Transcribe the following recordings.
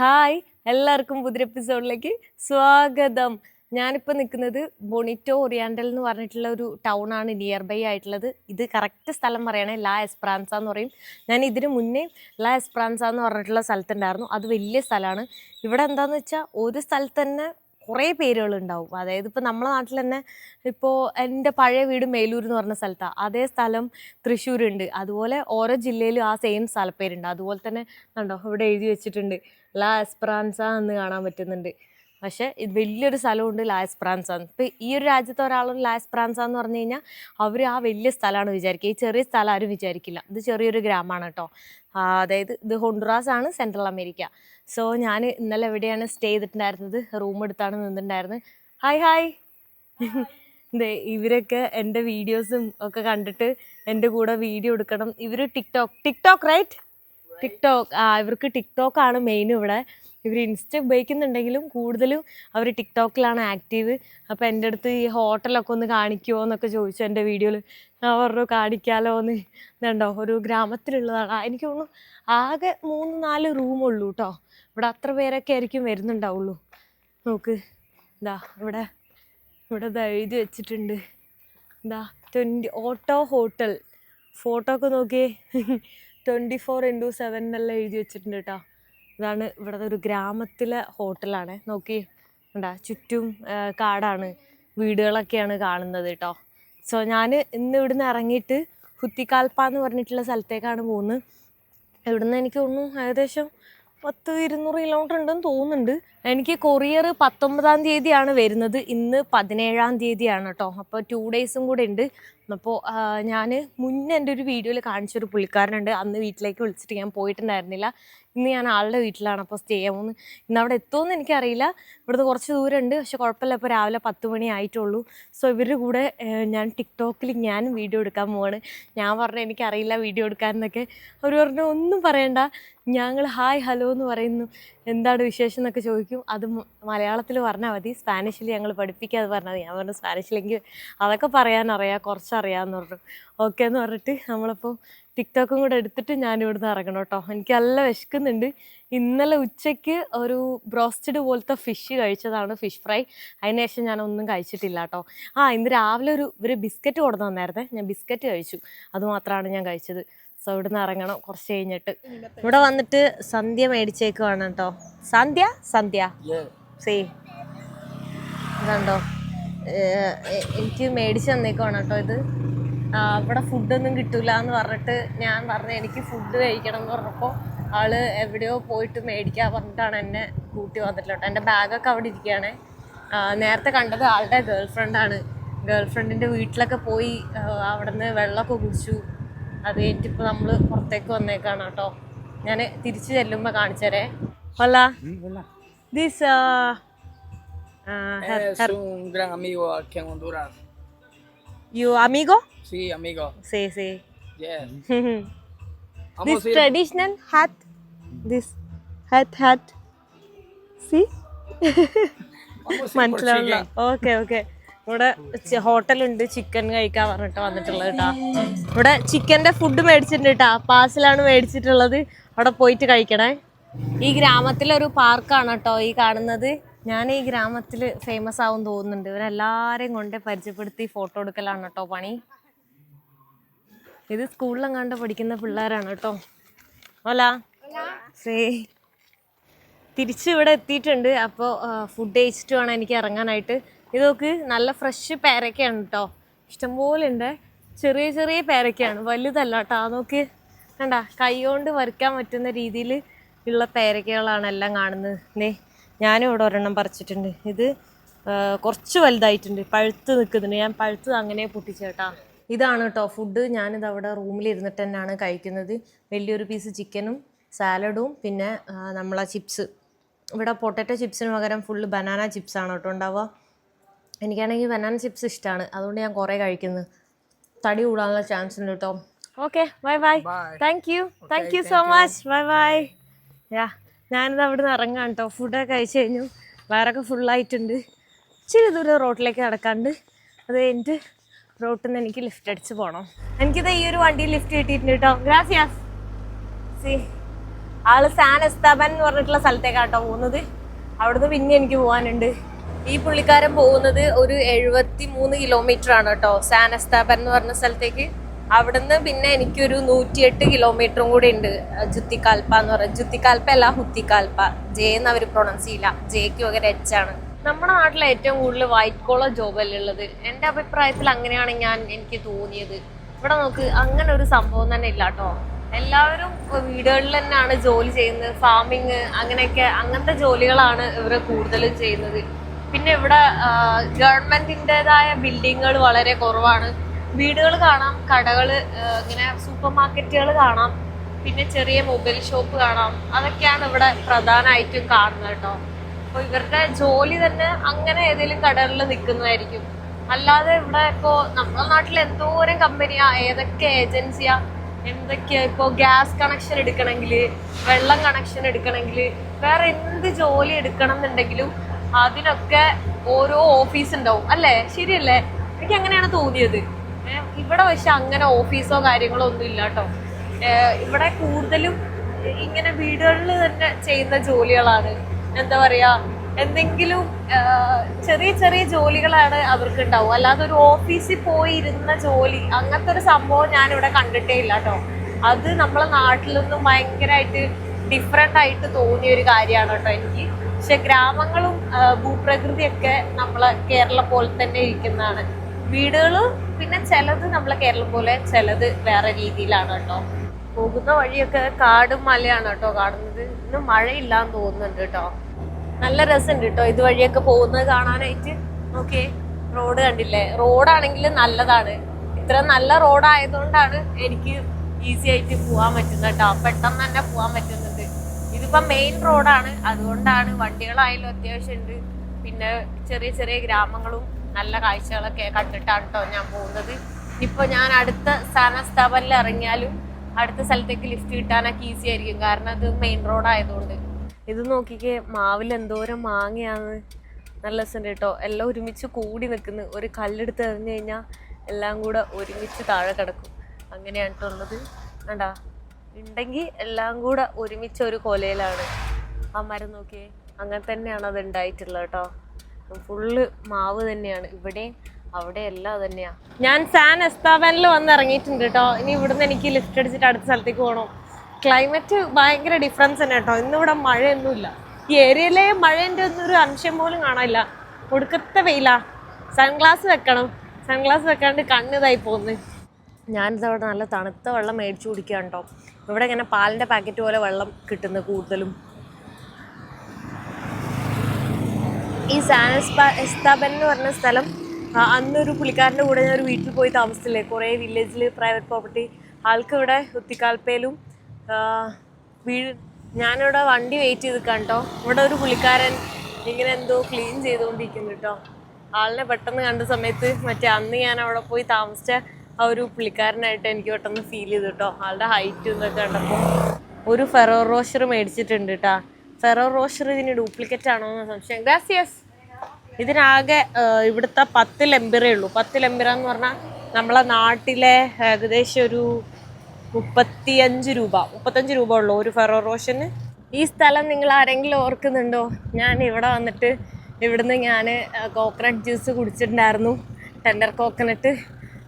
Hi എല്ലാവർക്കും പുതിയ എപ്പിസോഡിലേക്ക് സ്വാഗതം. ഞാനിപ്പോൾ നിൽക്കുന്നത് ബൊണിറ്റോ ഒറിയാൻഡൽ എന്ന് പറഞ്ഞിട്ടുള്ള ഒരു ടൗൺ ആണ് നിയർ ബൈ ആയിട്ടുള്ളത്. ഇത് കറക്റ്റ് സ്ഥലം പറയണേ ലാ എസ്പ്രാൻസ എന്ന് പറയും. ഞാൻ ഇതിന് മുന്നേ ലാ എസ്പ്രാൻസ എന്ന് പറഞ്ഞിട്ടുള്ള സ്ഥലത്തുണ്ടായിരുന്നു. അത് വലിയ സ്ഥലമാണ്. ഇവിടെ എന്താണെന്ന് വെച്ചാൽ ഒരു സ്ഥലത്ത് തന്നെ കുറേ പേരുകൾ ഉണ്ടാവും അതായത് ഇപ്പോൾ നമ്മളെ നാട്ടിൽ തന്നെ ഇപ്പോൾ എന്റെ പഴയ വീട് മേലൂർ എന്ന് പറഞ്ഞ സ്ഥലത്താണ് അതേ സ്ഥലം തൃശ്ശൂരുണ്ട്. അതുപോലെ ഓരോ ജില്ലയിലും ആ സെയിം സ്ഥലപ്പേരുണ്ട്. അതുപോലെ തന്നെ കണ്ടോ ഇവിടെ എഴുതി വെച്ചിട്ടുണ്ട്. ലാ എസ്പ്രാൻസ എന്ന് കാണാൻ പറ്റുന്നുണ്ട്. പക്ഷേ ഇത് വലിയൊരു സ്ഥലമുണ്ട് ലാസ് പ്രാൻസ. ഇപ്പം ഈ ഒരു രാജ്യത്തെ ഒരാളും ലാസ് പ്രാൻസ എന്ന് പറഞ്ഞു കഴിഞ്ഞാൽ അവർ ആ വലിയ സ്ഥലമാണ് വിചാരിക്കുക. ഈ ചെറിയ സ്ഥലം ആരും വിചാരിക്കില്ല. ഇത് ചെറിയൊരു ഗ്രാമമാണ് കേട്ടോ. അതായത് ഇത് ഹൊണ്ടുറാസ് ആണ് സെൻട്രൽ അമേരിക്ക. സോ ഞാൻ ഇന്നലെ എവിടെയാണ് സ്റ്റേ ചെയ്തിട്ടുണ്ടായിരുന്നത്? റൂം എടുത്താണ് നിന്നിട്ടുണ്ടായിരുന്നത്. Hi hi. ഇവരൊക്കെ എന്റെ വീഡിയോസും ഒക്കെ കണ്ടിട്ട് എന്റെ കൂടെ വീഡിയോ എടുക്കണം. ഇവർ ടിക്ടോക്ക്. TikTok right? ടിക്ടോക്ക്. ആ ഇവർക്ക് ടിക്ടോക്കാണ് ആണ് മെയിൻ ഇവിടെ. ഇവർ ഇൻസ്റ്റ ഉപയോഗിക്കുന്നുണ്ടെങ്കിലും കൂടുതലും അവർ ടിക്ടോക്കിലാണ് ആക്റ്റീവ്. അപ്പോൾ എന്റെ അടുത്ത് ഈ ഹോട്ടലൊക്കെ ഒന്ന് കാണിക്കുമോ എന്നൊക്കെ ചോദിച്ചു എന്റെ വീഡിയോയിൽ ഞാൻ പറഞ്ഞു കാണിക്കാലോ എന്ന് ഇതുണ്ടോ? ഒരു ഗ്രാമത്തിലുള്ളതാണ്. എനിക്ക് തോന്നുന്നു ആകെ മൂന്ന് നാല് റൂമുള്ളൂ കേട്ടോ ഇവിടെ അത്ര പേരൊക്കെ ആയിരിക്കും വരുന്നുണ്ടാവുള്ളൂ. നോക്ക്. ഇതാ ഇവിടെ ഇവിടെ എഴുതി വെച്ചിട്ടുണ്ട്. എന്താ ട്വന്റി ഓട്ടോ ഹോട്ടൽ. ഫോട്ടോ ഒക്കെ നോക്കിയേ. ട്വന്റി ഫോർ ഇന്റു സെവൻ എന്നെല്ലാം എഴുതി വെച്ചിട്ടുണ്ട് കേട്ടോ ഇതാണ് ഇവിടുത്തെ ഒരു ഗ്രാമത്തിലെ ഹോട്ടലാണ്. നോക്കി ഉണ്ടാ ചുറ്റും കാടാണ്. വീടുകളൊക്കെയാണ് കാണുന്നത് കേട്ടോ. സോ ഞാൻ ഇന്ന് ഇവിടുന്ന് ഇറങ്ങിയിട്ട് ഹുത്തിക്കാൽപ്പ എന്ന് പറഞ്ഞിട്ടുള്ള സ്ഥലത്തേക്കാണ് പോകുന്നത്. ഇവിടുന്ന് എനിക്ക് തോന്നുന്നു ഏകദേശം പത്ത് ഇരുന്നൂറ് കിലോമീറ്റർ ഉണ്ടെന്ന് തോന്നുന്നുണ്ട്. എനിക്ക് കൊറിയർ പത്തൊമ്പതാം തീയതിയാണ് വരുന്നത്. ഇന്ന് പതിനേഴാം തീയതിയാണ് കേട്ടോ അപ്പോൾ ടു ഡേയ്സും കൂടെ ഉണ്ട്. അപ്പോൾ ഞാൻ മുന്നേ എന്റെ ഒരു വീഡിയോയിൽ കാണിച്ചൊരു പുള്ളിക്കാരനുണ്ട്. അന്ന് വീട്ടിലേക്ക് വിളിച്ചിട്ട് ഞാൻ പോയിട്ടുണ്ടായിരുന്നില്ല. ഇന്ന് ഞാൻ ആളുടെ വീട്ടിലാണ്. അപ്പോൾ സ്റ്റേ ആവുമെന്ന് ഇന്ന് അവിടെ എത്തുമെന്ന് എനിക്കറിയില്ല. ഇവിടുന്ന് കുറച്ച് ദൂരമുണ്ട്. പക്ഷെ കുഴപ്പമില്ല. ഇപ്പോൾ രാവിലെ പത്ത് മണി ആയിട്ടുള്ളൂ. സോ ഇവരുടെ കൂടെ ഞാൻ ടിക്ടോക്കിൽ ഞാനും വീഡിയോ എടുക്കാൻ പോവാണ്. ഞാൻ പറഞ്ഞു എനിക്കറിയില്ല വീഡിയോ എടുക്കാനെന്നൊക്കെ അവർ പറഞ്ഞു ഒന്നും പറയണ്ട. ഞങ്ങൾ ഹായ് ഹലോ എന്ന് പറയുന്നു. എന്താണ് വിശേഷം എന്നൊക്കെ ചോദിക്കും. അത് മലയാളത്തിൽ പറഞ്ഞാൽ മതി. സ്പാനിഷിൽ ഞങ്ങൾ പഠിപ്പിക്കാതെ പറഞ്ഞാൽ മതി. ഞാൻ പറഞ്ഞു സ്പാനിഷിലെങ്കിൽ അതൊക്കെ പറയാനറിയാം കുറച്ചറിയാമെന്ന് പറഞ്ഞു. ഓക്കെ എന്ന് പറഞ്ഞിട്ട് നമ്മളിപ്പോൾ ടിക്ടോക്കും കൂടെ എടുത്തിട്ട് ഞാൻ ഇവിടുന്ന് ഇറങ്ങണം കേട്ടോ. എനിക്ക് നല്ല വിശക്കുന്നുണ്ട്. ഇന്നലെ ഉച്ചയ്ക്ക് ഒരു ബ്രോസ്റ്റഡ് പോലത്തെ ഫിഷ് കഴിച്ചതാണ് ഫിഷ് ഫ്രൈ അതിന് ശേഷം ഞാൻ ഒന്നും കഴിച്ചിട്ടില്ല കേട്ടോ. ആ ഇന്ന് രാവിലെ ഒരു ഒരു ബിസ്ക്കറ്റ് കൊടുന്നു തന്നായിരുന്നേ ഞാൻ ബിസ്ക്കറ്റ് കഴിച്ചു. അതുമാത്രമാണ് ഞാൻ കഴിച്ചത്. സോ ഇവിടുന്ന് ഇറങ്ങണം കുറച്ച് കഴിഞ്ഞിട്ട്. ഇവിടെ വന്നിട്ട് സന്ധ്യ മേടിച്ചേക്കുവാണ് കേട്ടോ. സന്ധ്യ? സന്ധ്യ? സേ എ- എനിക്ക് മേടിച്ച് തന്നേക്കുവാണ് കേട്ടോ ഇത്. അവിടെ ഇവിടെ ഫുഡൊന്നും കിട്ടൂല എന്ന് പറഞ്ഞിട്ട് ഞാൻ പറഞ്ഞു എനിക്ക് ഫുഡ് കഴിക്കണം എന്ന് പറഞ്ഞപ്പോൾ ആൾ എവിടെയോ പോയിട്ട് മേടിക്കാൻ പറഞ്ഞിട്ടാണ് എന്നെ കൂട്ടി വന്നിട്ടുള്ളത് കേട്ടോ. എന്റെ ബാഗൊക്കെ അവിടെ ഇരിക്കുകയാണ്. നേരത്തെ കണ്ടത് ആളുടെ ഗേൾ ഫ്രണ്ടാണ് ഗേൾ ഫ്രണ്ടിന്റെ വീട്ടിലൊക്കെ പോയി അവിടെ നിന്ന് വെള്ളമൊക്കെ കുടിച്ചു. അത് കഴിഞ്ഞിട്ടിപ്പോ നമ്മൾ പുറത്തേക്ക് വന്നേക്കാണ് കേട്ടോ. ഞാൻ തിരിച്ചു ചെല്ലുമ്പോ കാണിച്ചേരേ. അല്ല this you Amigo traditional hat this hat hat C മനസ്സിലാവില്ല ഓക്കെ ഓക്കെ ഇവിടെ ഹോട്ടലുണ്ട് ചിക്കൻ കഴിക്കാൻ പറഞ്ഞിട്ട് വന്നിട്ടുള്ളത് കേട്ടാ ഇവിടെ ചിക്കന്റെ ഫുഡ് മേടിച്ചിട്ടുണ്ട് കേട്ടാ പാഴ്സലാണ് മേടിച്ചിട്ടുള്ളത്. അവിടെ പോയിട്ട് കഴിക്കണേ. ഈ ഗ്രാമത്തിലൊരു പാർക്കാണ് കേട്ടോ ഈ കാണുന്നത്. ഞാൻ ഈ ഗ്രാമത്തിൽ ഫേമസ് ആവും തോന്നുന്നുണ്ട്. ഇവരെല്ലാവരെയും കൊണ്ട് പരിചയപ്പെടുത്തി ഫോട്ടോ എടുക്കലാണ് കേട്ടോ പണി. ഇത് സ്കൂളിലെങ്ങാണ്ട് പഠിക്കുന്ന പിള്ളേരാണ് കേട്ടോ ഓല സേ തിരിച്ച് ഇവിടെ എത്തിയിട്ടുണ്ട്. അപ്പോൾ ഫുഡ് കഴിച്ചിട്ട് വേണം എനിക്ക് ഇറങ്ങാനായിട്ട്. ഇത് നോക്ക് നല്ല ഫ്രഷ് പേരക്കയാണ് കേട്ടോ ഇഷ്ടംപോലെ ഉണ്ട്. ചെറിയ ചെറിയ പേരക്കയാണ്. വലുതല്ല കേട്ടോ നോക്ക് കണ്ട കൈകൊണ്ട് വരയ്ക്കാൻ പറ്റുന്ന രീതിയിൽ ഉള്ള പേരക്കകളാണ് എല്ലാം കാണുന്നത്. നേ ഞാനും ഇവിടെ ഒരെണ്ണം പറിച്ചിട്ടുണ്ട്. ഇത് കുറച്ച് വലുതായിട്ടുണ്ട്. പഴുത്ത് നിൽക്കുന്നുണ്ട്. ഞാൻ പഴുത്ത് അങ്ങനെ പൊട്ടിച്ചേട്ടാ ഇതാണ് കേട്ടോ ഫുഡ് ഞാനിത് അവിടെ റൂമിലിരുന്നിട്ട് തന്നെയാണ് കഴിക്കുന്നത്. വലിയൊരു പീസ് ചിക്കനും സാലഡും പിന്നെ നമ്മളെ ചിപ്സ് ഇവിടെ പൊട്ടറ്റോ ചിപ്സിന് പകരം ഫുള്ള് ബനാന ചിപ്സാണ് കേട്ടോ ഉണ്ടാവുക. എനിക്കാണെങ്കിൽ ബനാന ചിപ്സ് ഇഷ്ടമാണ് അതുകൊണ്ട് ഞാൻ കുറേ കഴിക്കുന്നു. തടി കൂടാനുള്ള ചാൻസ് ഉണ്ട് കേട്ടോ okay bye bye thank you thank you so much bye bye yeah ഞാനിത് അവിടെ നിന്ന് ഇറങ്ങാം കേട്ടോ ഫുഡൊക്കെ കഴിച്ചു കഴിഞ്ഞു. വയറൊക്കെ ഫുള്ളായിട്ടുണ്ട് ഇച്ചിരി ദൂരം റോട്ടിലേക്ക് നടക്കാണ്ട്. അത് കഴിഞ്ഞിട്ട് റോട്ടിൽ നിന്ന് എനിക്ക് ലിഫ്റ്റ് അടിച്ച് പോകണം എനിക്കിത് ഈ ഒരു വണ്ടിയിൽ ലിഫ്റ്റ് കിട്ടിയിട്ടുണ്ട് കേട്ടോ ഗ്രാസിയാസ് സി ആൾ സാൻ എസ്താബൻ എന്ന് പറഞ്ഞിട്ടുള്ള സ്ഥലത്തേക്കാട്ടോ പോകുന്നത്. അവിടുന്ന് പിന്നെ എനിക്ക് പോകാനുണ്ട് ഈ പുള്ളിക്കാരൻ പോകുന്നത് ഒരു എഴുപത്തി മൂന്ന് കിലോമീറ്റർ ആണ് കേട്ടോ. സാനസ്താപൻ എന്ന് പറഞ്ഞ സ്ഥലത്തേക്ക്. അവിടുന്ന് പിന്നെ എനിക്കൊരു നൂറ്റിയെട്ട് കിലോമീറ്ററും കൂടി ഉണ്ട്. ജുത്തിക്കാൽപ്പ എന്ന് പറയുന്നത് ജുത്തിക്കാൽപ്പ അല്ല ഹുത്തിക്കാൽപ്പ. ജേ എന്ന് അവർ പ്രൊണൗൺസ് ചെയ്യില്ല. ജെക്ക് പകരം എച്ച് ആണ്. നമ്മുടെ നാട്ടിൽ ഏറ്റവും കൂടുതൽ വൈറ്റ് കോളർ ജോബ് അല്ലേ ഉള്ളത്? എന്റെ അഭിപ്രായത്തിൽ അങ്ങനെയാണ് ഞാൻ എനിക്ക് തോന്നിയത്. ഇവിടെ നോക്ക് അങ്ങനെ ഒരു സംഭവം തന്നെ ഇല്ല കേട്ടോ. എല്ലാവരും വീടുകളിൽ തന്നെയാണ് ജോലി ചെയ്യുന്നത്. ഫാമിങ് അങ്ങനെയൊക്കെ അങ്ങനത്തെ ജോലികളാണ് ഇവർ കൂടുതലും ചെയ്യുന്നത്. പിന്നെ ഇവിടെ ഗവൺമെന്റിന്റെതായ ബിൽഡിങ്ങുകൾ വളരെ കുറവാണ്. വീടുകൾ കാണാം കടകൾ ഇങ്ങനെ സൂപ്പർ മാർക്കറ്റുകൾ കാണാം പിന്നെ ചെറിയ മൊബൈൽ ഷോപ്പ് കാണാം. അതൊക്കെയാണ് ഇവിടെ പ്രധാനമായിട്ടും കാണുന്നത് കേട്ടോ. അപ്പോൾ ഇവരുടെ ജോലി തന്നെ അങ്ങനെ ഏതെങ്കിലും കടകളിൽ നിൽക്കുന്നതായിരിക്കും. അല്ലാതെ ഇവിടെ ഇപ്പോ നമ്മുടെ നാട്ടിൽ എന്തോരം കമ്പനിയാ ഏതൊക്കെ ഏജൻസിയാ എന്തൊക്കെയാ ഇപ്പോ ഗ്യാസ് കണക്ഷൻ എടുക്കണമെങ്കിൽ വെള്ളം കണക്ഷൻ എടുക്കണമെങ്കിൽ വേറെ എന്ത് ജോലി എടുക്കണം എന്നുണ്ടെങ്കിലും അതിനൊക്കെ ഓരോ ഓഫീസ് ഉണ്ടാവും. അല്ലേ? ശരിയല്ലേ? എനിക്ക് അങ്ങനെയാണ് തോന്നിയത്. ഇവിടെ പക്ഷെ അങ്ങനെ ഓഫീസോ കാര്യങ്ങളോ ഒന്നും ഇല്ല കേട്ടോ. ഇവിടെ കൂടുതലും ഇങ്ങനെ വീടുകളിൽ തന്നെ ചെയ്യുന്ന ജോലികളാണ്. എന്താ പറയാ എന്തെങ്കിലും ചെറിയ ചെറിയ ജോലികളാണ് അവർക്ക് ഉണ്ടാവും അല്ലാതെ ഒരു ഓഫീസിൽ പോയി ഇരുന്ന ജോലി അങ്ങനത്തെ ഒരു സംഭവം ഞാൻ ഇവിടെ കണ്ടിട്ടേ ഇല്ല കേട്ടോ. അത് നമ്മളെ നാട്ടിൽ നിന്നും ഭയങ്കരമായിട്ട് ഡിഫറെന്റ് ആയിട്ട് തോന്നിയ ഒരു കാര്യമാണ് കേട്ടോ എനിക്ക്. പക്ഷെ ഗ്രാമങ്ങളും ഭൂപ്രകൃതിയൊക്കെ നമ്മളെ കേരള പോലെ തന്നെ ഇരിക്കുന്നതാണ്. വീടുകൾ പിന്നെ ചിലത് നമ്മളെ കേരളം പോലെ ചിലത് വേറെ രീതിയിലാണ് കേട്ടോ. പോകുന്ന വഴിയൊക്കെ കാടും മലയാണ് കേട്ടോ. കാണുന്നത് ഇന്ന് മഴയില്ലാന്ന് തോന്നുന്നുണ്ട് കേട്ടോ. നല്ല രസമുണ്ട് കേട്ടോ ഇതുവഴിയൊക്കെ പോകുന്നത് കാണാനായിട്ട്. ഓക്കെ റോഡ് കണ്ടില്ലേ? റോഡാണെങ്കിൽ നല്ലതാണ്. ഇത്ര നല്ല റോഡായതുകൊണ്ടാണ് എനിക്ക് ഈസി ആയിട്ട് പോകാൻ പറ്റുന്നത് കേട്ടോ. പെട്ടെന്ന് തന്നെ പോകാൻ പറ്റുന്നുണ്ട് ഇതിപ്പോ മെയിൻ റോഡാണ് അതുകൊണ്ടാണ് വണ്ടികളായാലും അത്യാവശ്യം ഉണ്ട് പിന്നെ ചെറിയ ചെറിയ ഗ്രാമങ്ങളും നല്ല കാഴ്ചകളൊക്കെ കണ്ടിട്ടാണ് കേട്ടോ ഞാൻ പോകുന്നത്. ഇപ്പൊ ഞാൻ അടുത്ത സ്ഥാനസ്ഥാപനിൽ ഇറങ്ങിയാലും അടുത്ത സ്ഥലത്തേക്ക് ലിഫ്റ്റ് കിട്ടാനൊക്കെ ഈസി ആയിരിക്കും. കാരണം അത് മെയിൻ റോഡ് ആയതുകൊണ്ട്. ഇത് നോക്കിക്കേ മാവിൽ എന്തോരം മാങ്ങയാണ്. നല്ല രസമുണ്ട് കേട്ടോ എല്ലാം ഒരുമിച്ച് കൂടി നിൽക്കുന്നു. ഒരു കല്ലെടുത്ത് എറിഞ്ഞു കഴിഞ്ഞാൽ എല്ലാം കൂടെ ഒരുമിച്ച് താഴെ കിടക്കും. അങ്ങനെയാണ് കേട്ടോ ഉള്ളത്. കണ്ടാ? ഉണ്ടെങ്കിൽ എല്ലാം കൂടെ ഒരുമിച്ച് ഒരു കൊലയിലാണ്. ആ മരം നോക്കിയേ അങ്ങനെ തന്നെയാണ് അത് ഉണ്ടായിട്ടുള്ളത് കേട്ടോ. ഫുള്ള് മാവ് തന്നെയാണ്. ഇവിടെ അവിടെ എല്ലാം തന്നെയാ. ഞാൻ സാൻ എസ്താബനിൽ വന്ന് ഇറങ്ങിയിട്ടുണ്ട് കേട്ടോ. ഇനി ഇവിടുന്ന് എനിക്ക് ലിഫ്റ്റ് അടിച്ചിട്ട് അടുത്ത സ്ഥലത്തേക്ക് പോകണം ക്ലൈമറ്റ് ഭയങ്കര ഡിഫറൻസ് തന്നെ കേട്ടോ. ഇന്നിവിടെ മഴയൊന്നുമില്ല ഈ ഏരിയയിലെ മഴേന്റെ ഒന്നും ഒരു അംശം പോലും കാണാനില്ല. ഒടുക്കത്തെ വെയിലാ. സൺഗ്ലാസ് വെക്കണം. സൺഗ്ലാസ് വെക്കാണ്ട് കണ്ണിതായി പോകുന്നു. ഞാനിതവിടെ നല്ല തണുത്ത വെള്ളം മേടിച്ചു കുടിക്കുക കേട്ടോ. ഇവിടെ ഇങ്ങനെ പാലിന്റെ പാക്കറ്റ് പോലെ വെള്ളം കിട്ടുന്നത് കൂടുതലും. ഈ സാനസ്പ എസ്താബൻ എന്ന് പറഞ്ഞ സ്ഥലം അന്നൊരു പുള്ളിക്കാരന്റെ കൂടെ ഞാൻ ഒരു വീട്ടിൽ പോയി താമസിച്ചില്ലേ? കുറേ വില്ലേജിൽ പ്രൈവറ്റ് പ്രോപ്പർട്ടി ആൾക്ക് ഇവിടെ കുത്തിക്കാൽപ്പയിലും ആ, വീട് ഞാനിവിടെ വണ്ടി വെയിറ്റ് ചെയ്ത് കണ്ടോ ഇവിടെ ഒരു പുള്ളിക്കാരൻ ഇങ്ങനെ എന്തോ ക്ലീൻ ചെയ്തുകൊണ്ടിരിക്കുന്നു കേട്ടോ ആളിനെ പെട്ടെന്ന് കണ്ട സമയത്ത് മറ്റേ അന്ന് ഞാൻ അവിടെ പോയി താമസിച്ച ആ ഒരു പുള്ളിക്കാരനായിട്ട് എനിക്ക് പെട്ടെന്ന് ഫീൽ ചെയ്തു കേട്ടോ ആളുടെ ഹൈറ്റ് എന്നൊക്കെ കണ്ടപ്പോൾ ഒരു ഫെറോ റോഷർ മേടിച്ചിട്ടുണ്ട് കേട്ടാ ഫെറോ റോഷർ ഇതിന് ഡ്യൂപ്ലിക്കേറ്റ് ആണോ എന്ന് സംശയം. ഗ്രാസിയസ് ഇതിനാകെ ഇവിടുത്തെ പത്ത് ലെമ്പിറേ ഉള്ളൂ. പത്ത് ലെമ്പിറ എന്ന് പറഞ്ഞാൽ നമ്മളെ നാട്ടിലെ ഏകദേശം ഒരു മുപ്പത്തിയഞ്ച് രൂപ മുപ്പത്തഞ്ച് രൂപ ഉള്ളൂ ഒരു ഫെറോ റോഷന് ഈ സ്ഥലം നിങ്ങൾ ആരെങ്കിലും ഓർക്കുന്നുണ്ടോ? ഞാൻ ഇവിടെ വന്നിട്ട് ഇവിടുന്ന് ഞാൻ കോക്കനട്ട് ജ്യൂസ് കുടിച്ചിട്ടുണ്ടായിരുന്നു. ടെൻഡർ കോക്കനട്ട്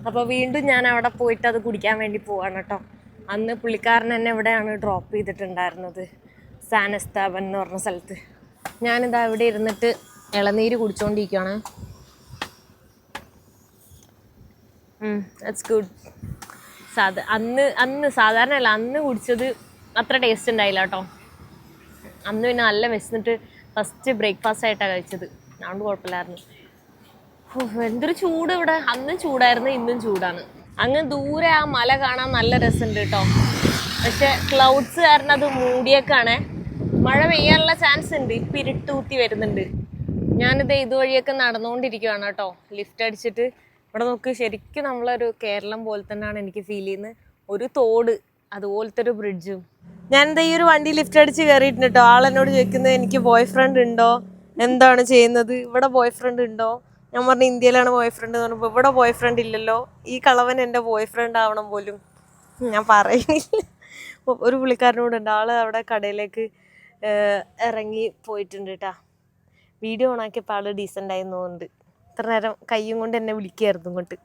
അപ്പോൾ വീണ്ടും ഞാൻ അവിടെ പോയിട്ട് അത് കുടിക്കാൻ വേണ്ടി പോവാണ് കേട്ടോ. അന്ന് പുള്ളിക്കാരൻ എന്നെ ഇവിടെയാണ് ഡ്രോപ്പ് ചെയ്തിട്ടുണ്ടായിരുന്നത്. സാനസ്താപൻ എന്ന് പറഞ്ഞ സ്ഥലത്ത്. ഞാനിതാ ഇവിടെ ഇരുന്നിട്ട് ഇളനീര് കുടിച്ചുകൊണ്ടിരിക്കുകയാണ് ദറ്റ്സ് ഗുഡ് സാധ അന്ന് അന്ന് സാധാരണ അല്ല അന്ന് കുടിച്ചത് അത്ര ടേസ്റ്റ് ഉണ്ടായില്ല കേട്ടോ. അന്ന് പിന്നെ നല്ല വിശന്നിട്ട് ഫസ്റ്റ് ബ്രേക്ക്ഫാസ്റ്റ് ആയിട്ടാണ് കഴിച്ചത്. അതുകൊണ്ട് കുഴപ്പമില്ലായിരുന്നു. എന്തൊരു ചൂട് ഇവിടെ. അന്നും ചൂടായിരുന്നു ഇന്നും ചൂടാണ്. അങ്ങ് ദൂരെ ആ മല കാണാൻ നല്ല രസമുണ്ട് കേട്ടോ. പക്ഷെ ക്ലൗഡ്സ് കാരണം അത് മൂടിയേക്കാണേ. മഴ പെയ്യാനുള്ള ചാൻസ് ഉണ്ട്. ഇപ്പം ഇരുട്ടൂത്തി വരുന്നുണ്ട്. ഞാനിത് ഇതുവഴിയൊക്കെ നടന്നുകൊണ്ടിരിക്കുകയാണ് കേട്ടോ. ലിഫ്റ്റ് അടിച്ചിട്ട്. ഇവിടെ നോക്ക് ശരിക്കും നമ്മളൊരു കേരളം പോലെ തന്നെയാണ് എനിക്ക് ഫീൽ ചെയ്യുന്നത് ഒരു തോട് അതുപോലത്തെ ഒരു ബ്രിഡ്ജും ഞാൻ എന്താ ഈ ഒരു വണ്ടി ലിഫ്റ്റ് അടിച്ച് കയറിയിട്ടുണ്ട് കേട്ടോ. ആളെന്നോട് ചോദിക്കുന്നത് എനിക്ക് ബോയ് ഫ്രണ്ട് ഉണ്ടോ? എന്താണ് ചെയ്യുന്നത്? ഇവിടെ ബോയ് ഫ്രണ്ട് ഉണ്ടോ? ഞാൻ പറഞ്ഞു ഇന്ത്യയിലാണ് ബോയ് ഫ്രണ്ട് എന്ന് പറഞ്ഞപ്പോൾ ഇവിടെ ബോയ് ഫ്രണ്ട് ഇല്ലല്ലോ. ഈ കളവൻ എന്റെ ബോയ് ഫ്രണ്ട് ആവണം പോലും. ഞാൻ പറയുന്നില്ല. ഒരു പുള്ളിക്കാരനോട് ഉണ്ട്. ആൾ അവിടെ കടയിലേക്ക് ഇറങ്ങി പോയിട്ടുണ്ട് കേട്ടാ വീഡിയോ ഓണാക്കിയപ്പോൾ ആൾ ഡീസന്റ് ആയി തോന്നുന്നുണ്ട്. ഇത്ര നേരം കയ്യും കൊണ്ട് എന്നെ വിളിക്കായിരുന്നു ഇങ്ങോട്ട്.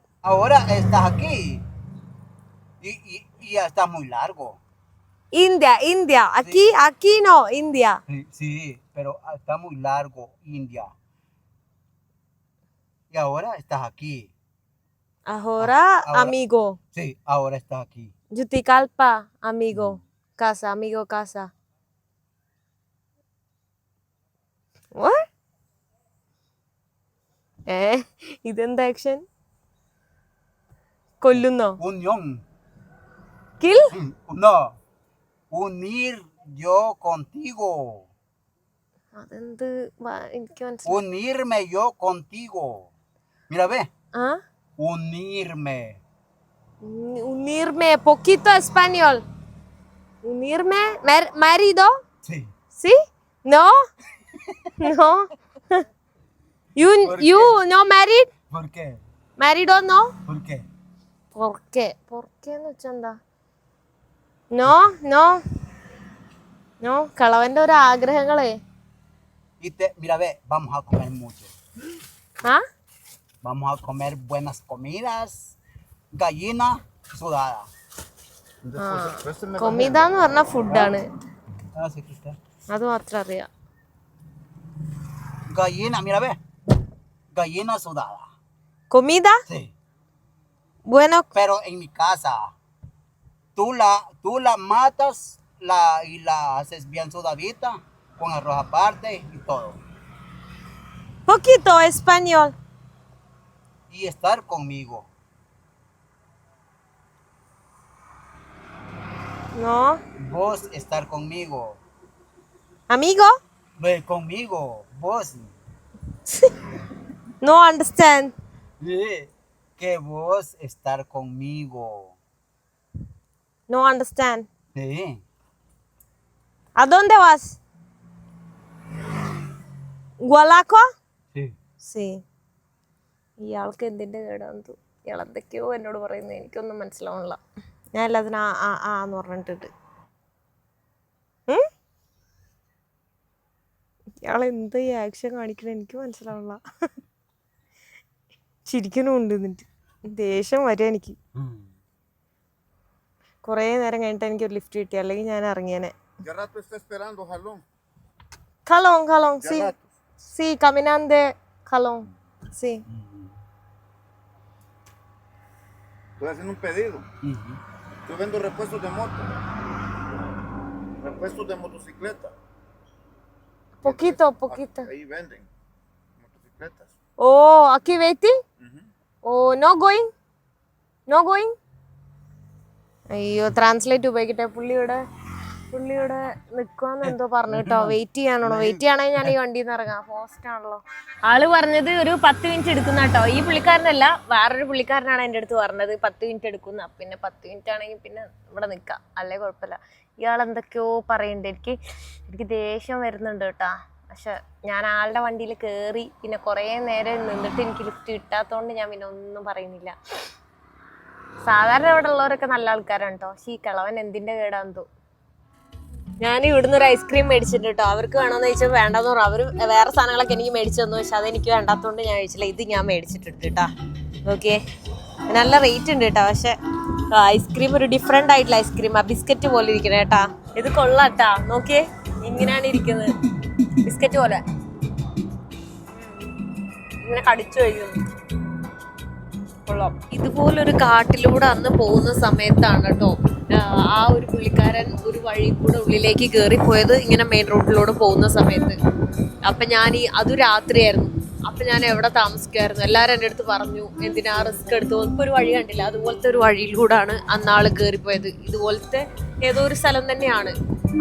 ഇന്ത്യ ഇന്ത്യ അക്കി അക്കീനോ India sí, pero está muy largo, India. Y ahora estás aquí. അഹോറ ahora- Amigo Sí, ahora estás aquí. ജുത്തിക്കാൽപ്പ Amigo Casa Amigo Casa What? ഏ ഇതെന്താ action കൊല്ലുന്നോ Unión. Kill Mm, No. Unir yo contigo. അതെന്ത് വ- എനിക്ക് മനസ്സിലായി Unirme yo contigo. Mira, ve. ¿Ah? Unirme. unirme poquito español unirme Mar- marido Sí. sí no no you you no married ¿Por qué? Marido no ¿Por qué? ¿Por qué? ¿Por qué no chanda? No, no. No, കളവന്റെ ഒരു ആഗ്രഹങ്ങളെ Y te, mira, ve, vamos a comer mucho. ആ Vamos a comer buenas comidas. Gallina sudada. കൊമിത എന്ന് പറഞ്ഞ ഫുഡാണ് Ah, sí, Cristian. അത് മാത്രം അറിയാം Gallina, mira, ve. Gallina sudada. കൊമിത Sí. bueno Pero en mi casa. Tú la, tú la matas la, y la haces bien sudadita. Con arroz aparte y todo. poquito español Y estar conmigo. no Vos estar conmigo. amigo conmigo. Vos. no understand Que vos estar conmigo. no understand Sí. ¿a dónde vas gualaco Sí. sí ഇയാൾക്ക് എന്തിന്റെ കേടാന്ന് ഇയാൾ എന്തൊക്കെയോ എന്നോട് പറയുന്നത് എനിക്കൊന്നും മനസ്സിലാവണില്ല ഞാൻ എല്ലാത്തിനും ആ ആ ആ എന്ന് പറഞ്ഞിട്ടുണ്ട്? ഇയാൾ എന്ത് ഈ ആക്ഷൻ കാണിക്കണേ എനിക്ക് മനസ്സിലാവണില്ല ചിരിക്കണുണ്ട് എന്നിട്ട്. ദേഷ്യം വരെ എനിക്ക്. കുറേ നേരം കഴിഞ്ഞിട്ട് എനിക്ക് ഒരു ലിഫ്റ്റ് കിട്ടി. അല്ലെങ്കിൽ ഞാൻ ഇറങ്ങിയനെ. ഖലോങ് ഖലോങ്. സി സി കമിനാന്തേ. ഖലോങ്. jalón Estoy haciendo un pedido. Ujú. Yo vendo repuestos de moto. Repuestos de motocicleta. poquito poquito Ahí venden motocicletas. oh aquí waiting Ujú. Oh, no going? No going? അയ്യോ ട്രാൻസ്ലേറ്റ് ഉപയോഗിക്കട്ടെ പുള്ളിയുടെ പുള്ളിയുടെ നിക്കുവാന്ന് എന്തോ പറഞ്ഞു കേട്ടോ വെയിറ്റ് ചെയ്യാനാണോ? വെയിറ്റ് ചെയ്യണേ ഞാൻ ഈ വണ്ടി നിന്ന് ഇറങ്ങാം. ഫോസ്റ്റ് ആണല്ലോ. ആൾ പറഞ്ഞത് ഒരു പത്ത് മിനിറ്റ് എടുക്കുന്ന കേട്ടോ. ഈ പുള്ളിക്കാരനല്ല വേറൊരു പുള്ളിക്കാരനാണ് എന്റെ അടുത്ത് പറഞ്ഞത്. പത്ത് മിനിറ്റ് എടുക്കുന്ന. പിന്നെ പത്ത് മിനിറ്റ് ആണെങ്കിൽ പിന്നെ ഇവിടെ നിൽക്കാം. അല്ലേ കുഴപ്പമില്ല. ഇയാൾ എന്തൊക്കെയോ പറയുന്നുണ്ട്. എനിക്ക് എനിക്ക് ദേഷ്യം വരുന്നുണ്ട് കേട്ടാ. പക്ഷെ ഞാൻ ആളുടെ വണ്ടിയിൽ കയറി പിന്നെ കുറേ നേരം നിന്നിട്ട് എനിക്ക് ലിഫ്റ്റ് കിട്ടാത്തതുകൊണ്ട് ഞാൻ പിന്നെ ഒന്നും പറയുന്നില്ല. സാധാരണ ഇവിടെ ഉള്ളവരൊക്കെ നല്ല ആൾക്കാരാണ് കേട്ടോ. പക്ഷേ ഈ കിളവൻ എന്തിന്റെ കേടാന്തോ ഞാൻ ഇവിടുന്ന് ഒരു ഐസ്ക്രീം മേടിച്ചിട്ടുണ്ട് കേട്ടോ അവർക്ക് വേണമെന്ന് ചോദിച്ചാൽ വേണ്ടെന്ന് പറഞ്ഞു. അവർ വേറെ സാധനങ്ങളൊക്കെ എനിക്ക് മേടിച്ചു തന്നു. പക്ഷെ അതെനിക്ക് വേണ്ടാത്തതുകൊണ്ട് ഞാൻ കഴിച്ചില്ല ഇത് ഞാൻ മേടിച്ചിട്ടുണ്ട് കേട്ടോ ഓക്കെ നല്ല റേറ്റ് ഉണ്ട് കേട്ടോ പക്ഷെ ഐസ്ക്രീം ഒരു ഡിഫറെന്റ് ആയിട്ടുള്ള ഐസ്ക്രീം ആ. ബിസ്ക്കറ്റ് പോലെ ഇരിക്കണേ കേട്ടാ ഇത് കൊള്ളാട്ടാ നോക്കിയേ ഇങ്ങനെയാണ് ഇരിക്കുന്നത്. ബിസ്ക്കറ്റ് പോലെ. ഇങ്ങനെ കടിച്ചു കഴിക്കുന്നു. കൊള്ളാം ഇതുപോലൊരു കാട്ടിലൂടെ അന്ന് പോകുന്ന സമയത്താണ് കേട്ടോ ആ ഒരു പുള്ളിക്കാരൻ ഒരു വഴി കൂടെ ഉള്ളിലേക്ക് കയറിപ്പോയത് ഇങ്ങനെ മെയിൻ റോഡിലൂടെ പോകുന്ന സമയത്ത്. അപ്പൊ ഞാൻ ഈ അത് രാത്രിയായിരുന്നു. അപ്പൊ ഞാൻ എവിടെ താമസിക്കായിരുന്നു എല്ലാവരും എന്റെ അടുത്ത് പറഞ്ഞു എന്തിനാ റിസ്ക് എടുത്തു ഇപ്പൊ ഒരു വഴി കണ്ടില്ല. അതുപോലത്തെ ഒരു വഴിയിലൂടാണ് അന്നാൾ കയറിപ്പോയത് ഇതുപോലത്തെ ഏതോ ഒരു സ്ഥലം തന്നെയാണ്.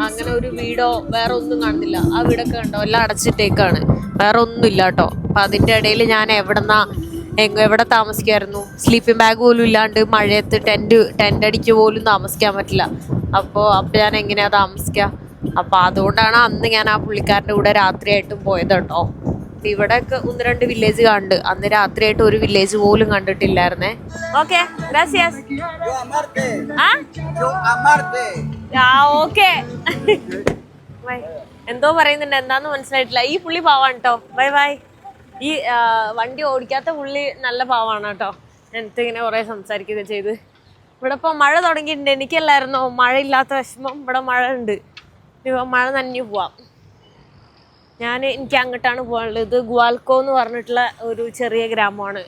അങ്ങനെ ഒരു വീടോ വേറെ ഒന്നും കാണുന്നില്ല. ആ വീടൊക്കെ കണ്ടോ? എല്ലാം അടച്ചിട്ടേക്കാണ്. വേറെ ഒന്നുമില്ല കേട്ടോ അപ്പൊ അതിന്റെ ഇടയിൽ ഞാൻ എവിടെന്നാ എവിടെ താമസിക്കായിരുന്നു? സ്ലീപ്പിംഗ് ബാഗ് പോലും ഇല്ലാണ്ട് മഴയത്ത് ടെന്റ് ടെന്റ് അടിക്ക് പോലും താമസിക്കാൻ പറ്റില്ല. അപ്പോൾ അപ്പോൾ ഞാൻ എങ്ങനെയാണ് താമസിക്കുക അപ്പോൾ അതുകൊണ്ടാണ് അന്ന് ഞാൻ ആ പുള്ളിക്കാരന്റെ കൂടെ രാത്രിയായിട്ടും പോയത് കേട്ടോ. ഇവിടെ ഇവിടെയൊക്കെ ഒന്ന് രണ്ട് വില്ലേജ് കണ്ട്. അന്ന് രാത്രിയായിട്ട് ഒരു വില്ലേജ് പോലും കണ്ടിട്ടില്ലായിരുന്നേ. ഓക്കെ എന്തോ പറയുന്നുണ്ട് എന്താന്ന് മനസ്സിലായിട്ടില്ല. ഈ പുള്ളി പാവാണ് കേട്ടോ ബൈ ബൈ ഈ വണ്ടി ഓടിക്കാത്ത പുള്ളി നല്ല പാവാണ് കേട്ടോ. എന്നിട്ട് ഇങ്ങനെ കുറെ സംസാരിക്കുക ചെയ്ത്. ഇവിടെ ഇപ്പൊ മഴ തുടങ്ങിയിട്ടുണ്ട്. എനിക്കല്ലായിരുന്നോ? മഴ ഇല്ലാത്ത വിഷമം. ഇവിടെ മഴ ഉണ്ട്. ഇപ്പൊ മഴ നനഞ്ഞു പോവാം. ഞാൻ എനിക്ക് അങ്ങോട്ടാണ് പോകാനുള്ളത്. ഇത് ഗ്വാൽക്കോ എന്ന് പറഞ്ഞിട്ടുള്ള ഒരു ചെറിയ ഗ്രാമമാണ്.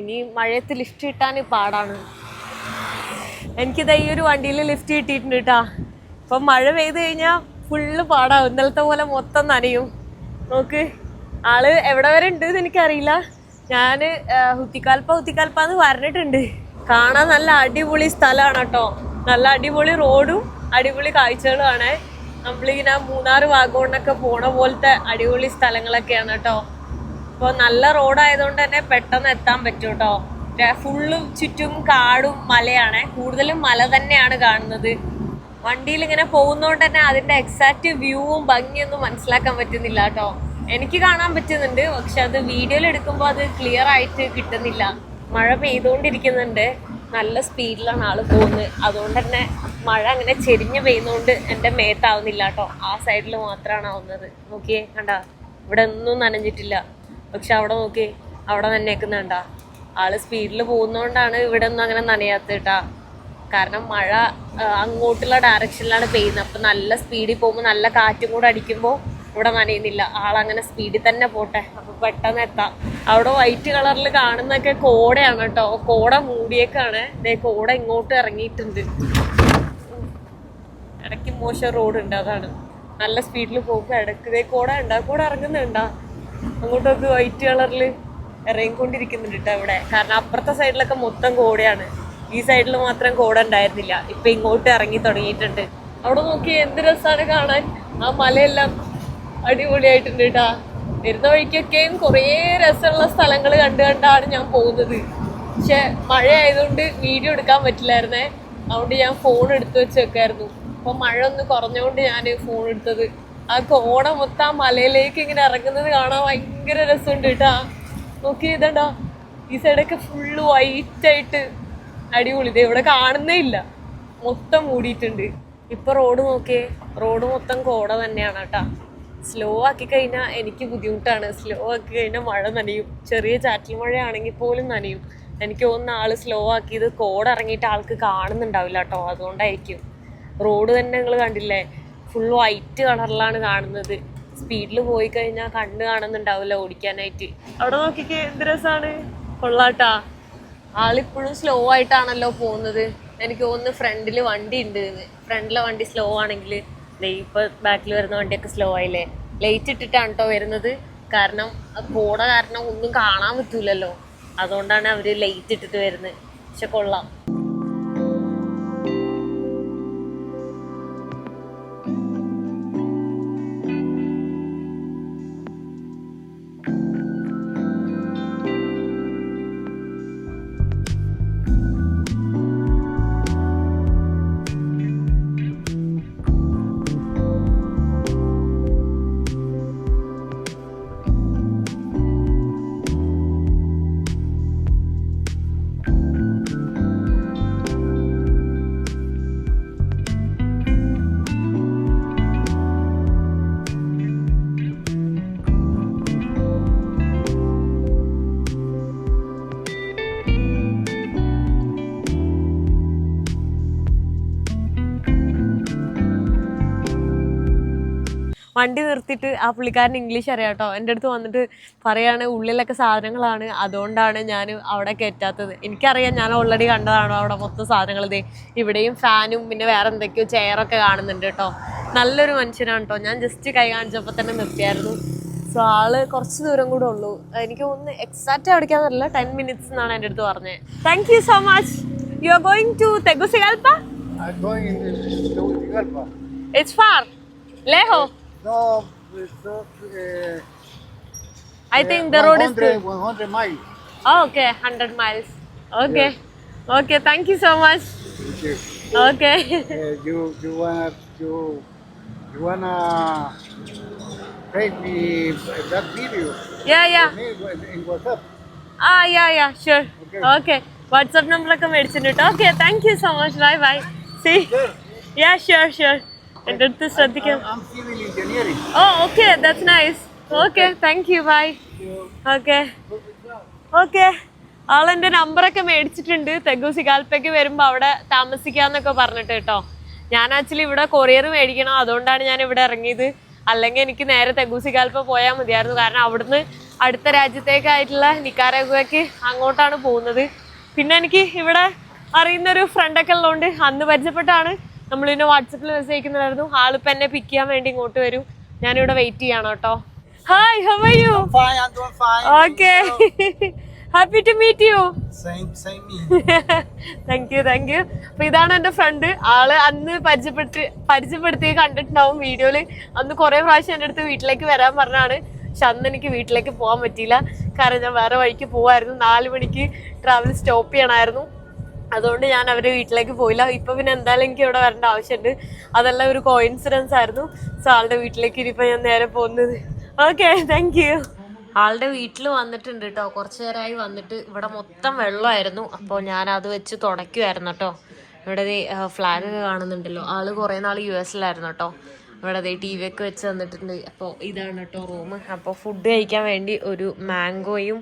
ഇനി മഴയത്ത് ലിഫ്റ്റ് കിട്ടാൻ പാടാണ്. എനിക്കിത് ഈ ഒരു വണ്ടിയിൽ ലിഫ്റ്റ് കിട്ടിയിട്ടുണ്ട് കേട്ടാ. ഇപ്പം മഴ പെയ്ത് കഴിഞ്ഞാൽ ഫുള്ള് പാടാവും. ഇന്നലത്തെ പോലെ മൊത്തം നനയും. നോക്ക്. ആൾ എവിടെ വരെ ഉണ്ട് എന്ന് എനിക്കറിയില്ല. ആ, ഹുത്തിക്കാൽപ്പ ഹുത്തിക്കാൽപ്പ എന്ന് പറഞ്ഞിട്ടുണ്ട്. കാണാൻ നല്ല അടിപൊളി സ്ഥലമാണ് കേട്ടോ. നല്ല അടിപൊളി റോഡും അടിപൊളി കാഴ്ചകളുമാണ്. നമ്മളിങ്ങനെ മൂന്നാർ വാഗോണിനൊക്കെ പോണ പോലത്തെ അടിപൊളി സ്ഥലങ്ങളൊക്കെയാണ് കേട്ടോ. അപ്പോൾ നല്ല റോഡായതുകൊണ്ട് തന്നെ പെട്ടെന്ന് എത്താൻ പറ്റും കേട്ടോ. ഫുള്ള് ചുറ്റും കാടും മലയാണ്. കൂടുതലും മല തന്നെയാണ് കാണുന്നത്. വണ്ടിയിൽ ഇങ്ങനെ പോകുന്നതുകൊണ്ട് തന്നെ അതിന്റെ എക്സാക്റ്റ് വ്യൂവും ഭംഗിയൊന്നും മനസ്സിലാക്കാൻ പറ്റുന്നില്ല കേട്ടോ. എനിക്ക് കാണാൻ പറ്റുന്നുണ്ട്. പക്ഷെ അത് വീഡിയോയിൽ എടുക്കുമ്പോൾ അത് ക്ലിയർ ആയിട്ട് കിട്ടുന്നില്ല. മഴ പെയ്തുകൊണ്ടിരിക്കുന്നുണ്ട്. നല്ല സ്പീഡിലാണ് ആൾ പോകുന്നത്. അതുകൊണ്ട് തന്നെ മഴ അങ്ങനെ ചെരിഞ്ഞ് പെയ്യുന്നതുകൊണ്ട് എന്റെ മേത്താവുന്നില്ല കേട്ടോ. ആ സൈഡിൽ മാത്രമാണ് ആവുന്നത്. നോക്കിയേ കണ്ട? ഇവിടെ ഒന്നും നനഞ്ഞിട്ടില്ല. പക്ഷെ അവിടെ നോക്കി അവിടെ നനേക്കുന്നുണ്ടാ ആൾ സ്പീഡിൽ പോകുന്നതുകൊണ്ടാണ് ഇവിടെ ഒന്നും അങ്ങനെ നനയാത്ത കേട്ടാ. കാരണം മഴ അങ്ങോട്ടുള്ള ഡയറക്ഷനിലാണ് പെയ്യുന്നത്. അപ്പം നല്ല സ്പീഡിൽ പോകുമ്പോൾ നല്ല കാറ്റും കൂടെ അടിക്കുമ്പോൾ ഇവിടെ നനയുന്നില്ല. ആളങ്ങനെ സ്പീഡിൽ തന്നെ പോട്ടെ. അപ്പൊ പെട്ടെന്ന് എത്താം. അവിടെ വൈറ്റ് കളറിൽ കാണുന്നൊക്കെ കോടയാണ് കേട്ടോ. കോട മൂടിയേക്കാണ്. ദേ കോട ഇങ്ങോട്ട് ഇറങ്ങിയിട്ടുണ്ട്. ഇടയ്ക്ക് മോശം റോഡ് ഉണ്ട് അതാണ്. നല്ല സ്പീഡിൽ പോകുമ്പോൾ ഇടയ്ക്ക് ഇതേ ഉണ്ട്. ഉണ്ടാ കൂടെ ഇറങ്ങുന്നുണ്ടാ. അങ്ങോട്ടൊക്കെ വൈറ്റ് കളറിൽ ഇറങ്ങിക്കൊണ്ടിരിക്കുന്നുണ്ട് കേട്ടോ ഇവിടെ. കാരണം അപ്പുറത്തെ സൈഡിലൊക്കെ മൊത്തം കോടയാണ്. ഈ സൈഡിൽ മാത്രം കോട ഉണ്ടായിരുന്നില്ല. ഇപ്പൊ ഇങ്ങോട്ട് ഇറങ്ങി തുടങ്ങിയിട്ടുണ്ട്. അവിടെ നോക്കി എന്ത് രസമാണ് കാണാൻ. ആ മലയെല്ലാം അടിപൊളിയായിട്ടുണ്ട് കേട്ടാ വരുന്ന വഴിക്കൊക്കെയും കുറേ രസമുള്ള സ്ഥലങ്ങൾ കണ്ടു കണ്ടാണ് ഞാൻ പോകുന്നത്. പക്ഷെ മഴ ആയതുകൊണ്ട് വീഡിയോ എടുക്കാൻ പറ്റില്ലായിരുന്നേ. അതുകൊണ്ട് ഞാൻ ഫോൺ എടുത്തു വെച്ച് വെക്കായിരുന്നു മഴ ഒന്ന് കുറഞ്ഞുകൊണ്ട് ഞാൻ ഫോൺ എടുത്തത്. ആ കോട മൊത്തം മലയിലേക്ക് ഇങ്ങനെ ഇറങ്ങുന്നത് കാണാൻ ഭയങ്കര രസമുണ്ട് കേട്ടാ നോക്കി ഇതണ്ടാ. ഈ സൈഡൊക്കെ ഫുള്ള് വൈറ്റ് ആയിട്ട് അടിപൊളി. ഇവിടെ കാണുന്നേ ഇല്ല. മൊത്തം മൂടിയിട്ടുണ്ട്. ഇപ്പൊ റോഡ് നോക്കിയേ. റോഡ് മൊത്തം കോട തന്നെയാണ് കേട്ടാ സ്ലോ ആക്കി കഴിഞ്ഞാൽ എനിക്ക് ബുദ്ധിമുട്ടാണ്. സ്ലോ ആക്കി കഴിഞ്ഞാൽ മഴ നനയും. ചെറിയ ചാറ്റൽ മഴയാണെങ്കിൽ പോലും നനയും. എനിക്ക് തോന്നുന്ന ആൾ സ്ലോ ആക്കിയത് കോഡ് ഇറങ്ങിയിട്ട് ആൾക്ക് കാണുന്നുണ്ടാവില്ല കേട്ടോ അതുകൊണ്ടായിരിക്കും. റോഡ് തന്നെ നിങ്ങൾ കണ്ടില്ലേ? ഫുൾ വൈറ്റ് കളറിലാണ് കാണുന്നത്. സ്പീഡിൽ പോയി കഴിഞ്ഞാൽ കണ്ണ് കാണുന്നുണ്ടാവില്ല ഓടിക്കാനായിട്ട്. അവിടെ നോക്കിക്കേ എന്ത് രസമാണ് കൊള്ളാട്ടാ. ആളിപ്പോഴും സ്ലോ ആയിട്ടാണല്ലോ പോകുന്നത്. എനിക്ക് തോന്നുന്നു ഫ്രണ്ടിൽ വണ്ടി ഉണ്ട്. ഫ്രണ്ടിലെ വണ്ടി സ്ലോ ആണെങ്കിൽ ഇപ്പൊ ബാക്കിൽ വരുന്ന വണ്ടിയൊക്കെ സ്ലോ ആയില്ലേ? ലൈറ്റ് ഇട്ടിട്ടാണ് കേട്ടോ വരുന്നത്. കാരണം കോട കാരണം ഒന്നും കാണാൻ പറ്റൂലല്ലോ. അതുകൊണ്ടാണ് അവർ ലൈറ്റ് ഇട്ടിട്ട് വരുന്നത്. പക്ഷെ കൊള്ളാം. വണ്ടി നിർത്തിയിട്ട് ആ പുള്ളിക്കാരൻ ഇംഗ്ലീഷ് അറിയാം കേട്ടോ. എന്റെ അടുത്ത് വന്നിട്ട് പറയാണ് ഉള്ളിലൊക്കെ സാധനങ്ങളാണ്. അതുകൊണ്ടാണ് ഞാൻ അവിടെ കയറ്റാത്തത്. എനിക്കറിയാം ഞാൻ ഓൾറെഡി കണ്ടതാണോ അവിടെ മൊത്തം സാധനങ്ങൾ. ദേ ഇവിടെയും ഫാനും പിന്നെ വേറെ എന്തൊക്കെയോ ചെയറൊക്കെ കാണുന്നുണ്ട് കേട്ടോ. നല്ലൊരു മനുഷ്യനാണ് കേട്ടോ. ഞാൻ ജസ്റ്റ് കൈ കാണിച്ചപ്പോൾ തന്നെ നിർത്തിയായിരുന്നു. സോ ആൾ കുറച്ച് ദൂരം കൂടെ ഉള്ളൂ. എനിക്ക് ഒന്ന് എക്സാക്റ്റ് അടിക്കാന്നറിയില്ല ടെൻ മിനിറ്റ്സ് എന്നാണ് എന്റെ അടുത്ത് പറഞ്ഞത്. Thank you so much you are going to Tegucigalpa I'm going in No, uh, I think eh, the road is good. 100 miles. Oh, okay, 100 miles. Okay. Yes. Okay, thank you so much. Thank you. Okay. Uh, you you wanna you you wanna create me eh, that video? Yeah, yeah. Me in WhatsApp. Ah, yeah, yeah, sure. Okay. okay. WhatsApp number come medicine it. Okay, thank you so much. Bye, bye. See. Yeah, sure, sure. എന്റെ അടുത്ത് ശ്രദ്ധിക്കാം. ഓ okay that's nice okay thank you bye okay okay ആളെന്റെ നമ്പറൊക്കെ മേടിച്ചിട്ടുണ്ട്. തെഗുസികാൽപ്പയ്ക്ക് വരുമ്പോൾ അവിടെ താമസിക്കാന്നൊക്കെ പറഞ്ഞിട്ട് കേട്ടോ. ഞാൻ ആക്ച്വലി ഇവിടെ കൊറിയർ മേടിക്കണം അതുകൊണ്ടാണ് ഞാൻ ഇവിടെ ഇറങ്ങിയത്. അല്ലെങ്കിൽ എനിക്ക് നേരെ തെഗുസികാൽപ്പ പോയാൽ മതിയായിരുന്നു. കാരണം അവിടുന്ന് അടുത്ത രാജ്യത്തേക്കായിട്ടുള്ള നിക്കാരഗുവയ്ക്ക് അങ്ങോട്ടാണ് പോകുന്നത്. പിന്നെ എനിക്ക് ഇവിടെ അറിയുന്നൊരു ഫ്രണ്ടൊക്കെ ഉള്ളതുകൊണ്ട് അന്ന് പരിചയപ്പെട്ടാണ്. നമ്മൾ പിന്നെ വാട്സപ്പിൽ മെസ്സേജ് അയക്കുന്നുണ്ടായിരുന്നു ആളിപ്പോൾ എന്നെ പിക്ക് ചെയ്യാൻ വേണ്ടി ഇങ്ങോട്ട് വരും. ഞാനിവിടെ വെയിറ്റ് ചെയ്യണം കേട്ടോ. Hi how are you. Okay happy to meet you thank you thank you അപ്പൊ ഇതാണ് എന്റെ ഫ്രണ്ട് ആൾ അന്ന് പരിചയപ്പെട്ടി പരിചയപ്പെടുത്തി കണ്ടിട്ടുണ്ടാവും വീഡിയോയിൽ. അന്ന് കുറെ പ്രാവശ്യം എന്റെ അടുത്ത് വീട്ടിലേക്ക് വരാൻ പറഞ്ഞാണ്. പക്ഷെ അന്ന് എനിക്ക് വീട്ടിലേക്ക് പോകാൻ പറ്റിയില്ല. കാരണം ഞാൻ വേറെ വഴിക്ക് പോവായിരുന്നു. നാല് മണിക്ക് ട്രാവൽ സ്റ്റോപ്പ് ചെയ്യണമായിരുന്നു അതുകൊണ്ട് ഞാൻ അവരുടെ വീട്ടിലേക്ക് പോയില്ല. ഇപ്പൊ പിന്നെ എന്തായാലും എനിക്ക് ഇവിടെ വരേണ്ട ആവശ്യമുണ്ട്. അതെല്ലാം ഒരു കോയിൻസിഡൻസ് ആയിരുന്നു. സോ ആളുടെ വീട്ടിലേക്ക് ഇനിയിപ്പോ ഞാൻ നേരെ പോകുന്നത്. ഓക്കെ താങ്ക് യു ആളുടെ വീട്ടിൽ വന്നിട്ടുണ്ട് കേട്ടോ കുറച്ച് നേരമായി വന്നിട്ട് ഇവിടെ മൊത്തം വെള്ളമായിരുന്നു. അപ്പോൾ ഞാൻ അത് വെച്ച് തുടയ്ക്കുമായിരുന്നു കേട്ടോ ഇവിടെ ഫ്ലാഗ് കാണുന്നുണ്ടല്ലോ. ആൾ കുറേ നാൾ യു എസിലായിരുന്നു കേട്ടോ ഇവിടെ ദേ ടി വി ഒക്കെ വെച്ച് തന്നിട്ടുണ്ട്. അപ്പോൾ ഇതാണ് കേട്ടോ റൂം അപ്പോൾ ഫുഡ് കഴിക്കാൻ വേണ്ടി ഒരു മാംഗോയും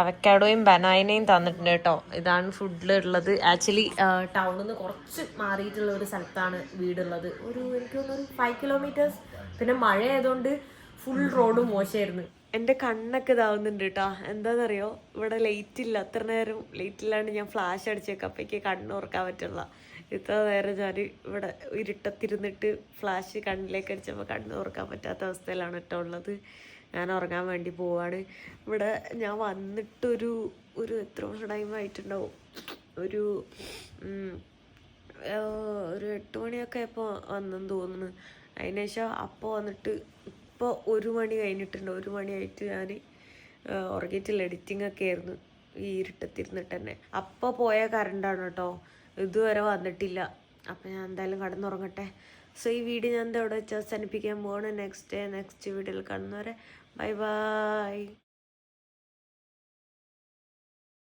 അവക്കാഡോയും ബനാനയും തന്നിട്ടുണ്ട് കേട്ടോ ഇതാണ് ഫുഡിലുള്ളത് ആക്ച്വലി ടൗണിൽ നിന്ന് കുറച്ച് മാറിയിട്ടുള്ള ഒരു സ്ഥലത്താണ് വീടുള്ളത്. ഒരു എനിക്ക് തോന്നുന്നു ഫൈവ് കിലോമീറ്റേഴ്സ് പിന്നെ മഴ ആയതുകൊണ്ട് ഫുൾ റോഡ് മോശമായിരുന്നു എന്റെ കണ്ണൊക്കെ ഇതാവുന്നുണ്ട് കേട്ടോ എന്താണെന്നറിയോ ഇവിടെ ലൈറ്റ് ഇല്ല. അത്ര നേരം ലൈറ്റ് ഇല്ലാണ്ട് ഞാൻ ഫ്ലാഷ് അടിച്ചേക്കാം. അപ്പോഴേക്ക് കണ്ണ് ഓർക്കാൻ പറ്റില്ല ഇത്ര നേരം ഞാൻ ഇവിടെ ഇരുട്ടത്തിരുന്നിട്ട് ഫ്ലാഷ് കണ്ണിലേക്ക് അടിച്ചപ്പോൾ കണ്ണ് ഓർക്കാൻ പറ്റാത്ത അവസ്ഥയിലാണ് കേട്ടോ ഉള്ളത്. ഞാൻ ഉറങ്ങാൻ വേണ്ടി പോവാണ്. ഇവിടെ ഞാൻ വന്നിട്ടൊരു ഒരു എത്ര ടൈം ആയിട്ടുണ്ടാവും? ഒരു ഒരു എട്ട് മണിയൊക്കെ ഇപ്പോൾ വന്നെന്ന് തോന്നുന്നു. അതിനുശേഷം അപ്പോൾ വന്നിട്ട് ഇപ്പോൾ ഒരു മണി കഴിഞ്ഞിട്ടുണ്ട്. ഒരു മണിയായിട്ട് ഞാൻ ഉറങ്ങിയിട്ടില്ല. എഡിറ്റിംഗ് ഒക്കെ ആയിരുന്നു ഈ ഇരുട്ടത്തിരുന്നിട്ട് തന്നെ. അപ്പോൾ പോയ കറണ്ടാണ് കേട്ടോ. ഇതുവരെ വന്നിട്ടില്ല. അപ്പം ഞാൻ എന്തായാലും കടന്നുറങ്ങട്ടെ. സോ ഈ വീഡിയോ ഞാൻ ഇവിടെ വെച്ച് അവസാനിപ്പിക്കാൻ പോവാണ്. നെക്സ്റ്റ് ഡേ നെക്സ്റ്റ് വീഡിയോയിൽ കാണുന്നവരെ. Bye bye